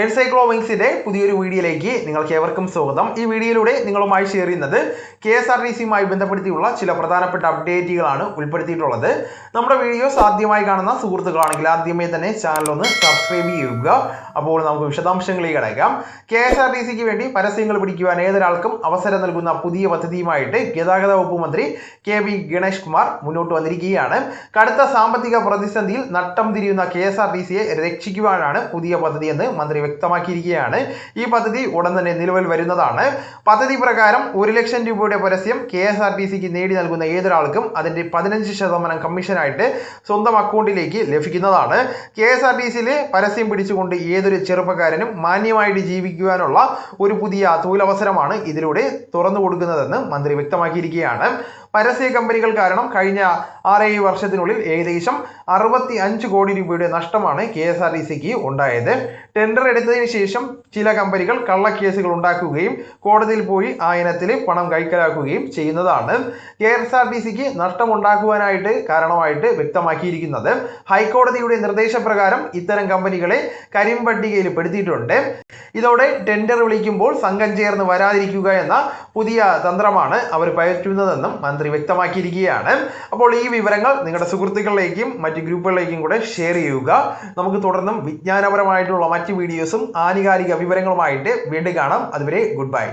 എൻസൈക്ലോ വിങ്സിന്റെ പുതിയൊരു വീഡിയോയിലേക്ക് നിങ്ങൾക്ക് ഏവർക്കും സ്വാഗതം. ഈ വീഡിയോയിലൂടെ നിങ്ങളുമായി ഷെയർ ചെയ്യുന്നത് കെ എസ് ആർ ടി സിയുമായി ബന്ധപ്പെടുത്തിയുള്ള ചില പ്രധാനപ്പെട്ട അപ്ഡേറ്റുകളാണ് ഉൾപ്പെടുത്തിയിട്ടുള്ളത്. നമ്മുടെ വീഡിയോസ് ആദ്യമായി കാണുന്ന സുഹൃത്തുക്കളാണെങ്കിൽ ആദ്യമേ തന്നെ ചാനൽ ഒന്ന് സബ്സ്ക്രൈബ് ചെയ്യുക. അപ്പോൾ നമുക്ക് വിശദാംശങ്ങളിലേക്ക് കിടക്കാം. കെ എസ് ആർ ടി സിക്ക് വേണ്ടി പരസ്യങ്ങൾ പിടിക്കുവാൻ ഏതൊരാൾക്കും അവസരം നൽകുന്ന പുതിയ പദ്ധതിയുമായിട്ട് ഗതാഗത വകുപ്പ് മന്ത്രി കെ വി ഗണേഷ് കുമാർ മുന്നോട്ട് വന്നിരിക്കുകയാണ്. കടുത്ത സാമ്പത്തിക പ്രതിസന്ധിയിൽ നട്ടം തിരിയുന്ന കെ എസ് ആർ ടി സിയെ രക്ഷിക്കുവാനാണ് പുതിയ പദ്ധതി എന്ന് മന്ത്രി വ്യക്തമാക്കിയിരിക്കുകയാണ്. ഈ പദ്ധതി ഉടൻ തന്നെ നിലവിൽ വരുന്നതാണ്. പദ്ധതി പ്രകാരം ഒരു ലക്ഷം രൂപയുടെ പരസ്യം കെ എസ് ആർ ടി സിക്ക് നേടി നൽകുന്ന ഏതൊരാൾക്കും അതിന്റെ പതിനഞ്ച് ശതമാനം കമ്മീഷനായിട്ട് സ്വന്തം അക്കൗണ്ടിലേക്ക് ലഭിക്കുന്നതാണ്. കെ എസ് ആർ ടി സിയിൽ പരസ്യം പിടിച്ചുകൊണ്ട് ഏതൊരു ചെറുപ്പക്കാരനും മാന്യമായിട്ട് ജീവിക്കുവാനുള്ള ഒരു പുതിയ തൊഴിലവസരമാണ് ഇതിലൂടെ തുറന്നു കൊടുക്കുന്നതെന്ന് മന്ത്രി വ്യക്തമാക്കിയിരിക്കുകയാണ്. പരസ്യ കമ്പനികൾ കാരണം കഴിഞ്ഞ ആറേഴ് വർഷത്തിനുള്ളിൽ ഏകദേശം അറുപത്തി അഞ്ച് കോടി രൂപയുടെ നഷ്ടമാണ് കെ എസ് ആർ ടി സിക്ക് ഉണ്ടായത്. ടെൻഡർ എടുത്തതിന് ശേഷം ചില കമ്പനികൾ കള്ളക്കേസുകൾ ഉണ്ടാക്കുകയും കോടതിയിൽ പോയി ആ ഇനത്തിൽ പണം കൈക്കലാക്കുകയും ചെയ്യുന്നതാണ്. കെ എസ് ആർ ടി സിക്ക് നഷ്ടമുണ്ടാക്കുവാനായിട്ട് കാരണമായിട്ട് വ്യക്തമാക്കിയിരിക്കുന്നത്. ഹൈക്കോടതിയുടെ നിർദ്ദേശപ്രകാരം ഇത്തരം കമ്പനികളെ കരിമ്പട്ടികയിൽ പെടുത്തിയിട്ടുണ്ട്. ഇതോടെ ടെൻഡർ വിളിക്കുമ്പോൾ സംഘം ചേർന്ന് വരാതിരിക്കുക എന്ന പുതിയ തന്ത്രമാണ് അവർ പയറ്റുന്നതെന്നും മന്ത്രി വ്യക്തമാക്കിയിരിക്കുകയാണ്. അപ്പോൾ ഈ വിവരങ്ങൾ നിങ്ങളുടെ സുഹൃത്തുക്കളിലേക്കും മറ്റ് ഗ്രൂപ്പുകളിലേക്കും കൂടെ ഷെയർ ചെയ്യുക. നമുക്ക് തുടർന്നും വിജ്ഞാനപരമായിട്ടുള്ള മറ്റ് വീഡിയോസും ആനുകാലിക വിവരങ്ങളുമായിട്ട് വീണ്ടും കാണാം. അതുവരെ ഗുഡ് ബൈ